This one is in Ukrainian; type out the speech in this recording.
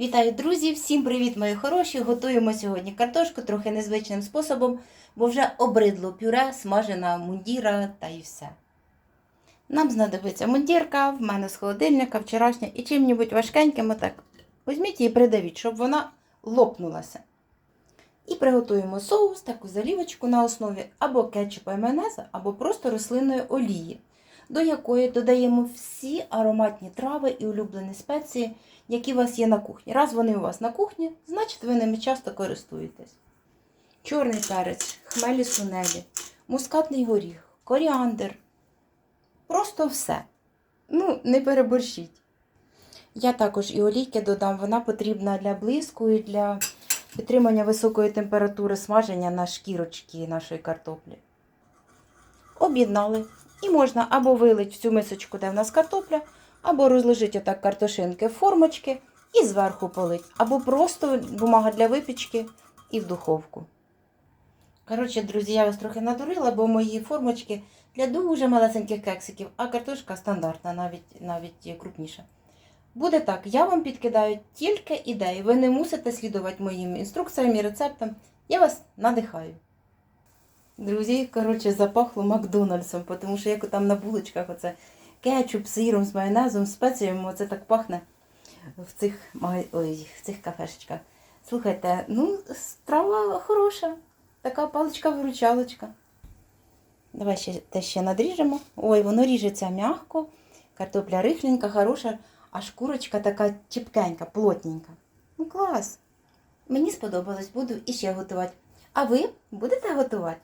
Вітаю, друзі! Всім привіт, мої хороші! Готуємо сьогодні картошку трохи незвичним способом, бо вже обридло пюре, смажена мундіра та і все. Нам знадобиться мундірка, в мене з холодильника вчорашня і чим-небудь важкеньким отак. Візьміть її придавіть, щоб вона лопнулася. І приготуємо соус, таку залівочку на основі або кетчупа і або просто рослинної олії, до якої додаємо всі ароматні трави і улюблені спеції, які у вас є на кухні. Раз вони у вас на кухні, значить ви ними часто користуєтесь. Чорний перець, хмелі сунелі, мускатний горіх, коріандр. Просто все. Ну, не переборщіть. Я також і олійки додам, вона потрібна для блиску і для підтримання високої температури смаження на шкірочки нашої картоплі. Об'єднали. І можна або вилить в цю мисочку, де в нас картопля, або розложити отак картошинки в формочки і зверху полить, або просто бумага для випічки і в духовку. Коротше, друзі, я вас трохи надурила, бо мої формочки для дуже малесеньких кексиків, а картошка стандартна, навіть, навіть крупніша. Буде так, я вам підкидаю тільки ідеї. Ви не мусите слідувати моїм інструкціям і рецептам. Я вас надихаю. Друзі, коротше, запахло Макдональдсом, тому що як там на булочках оце кетчуп сиром, з майонезом, спеціями, оце так пахне в цих, ой, в цих кафешечках. Слухайте, ну, страва хороша. Така паличка-виручалочка. Давай ще те ще надріжемо. Ой, воно ріжеться м'яко, картопля рихленька, хороша, а шкурочка така чіпкенька, плотненька. Ну клас. Мені сподобалось, буду іще готувати. А ви будете готувати?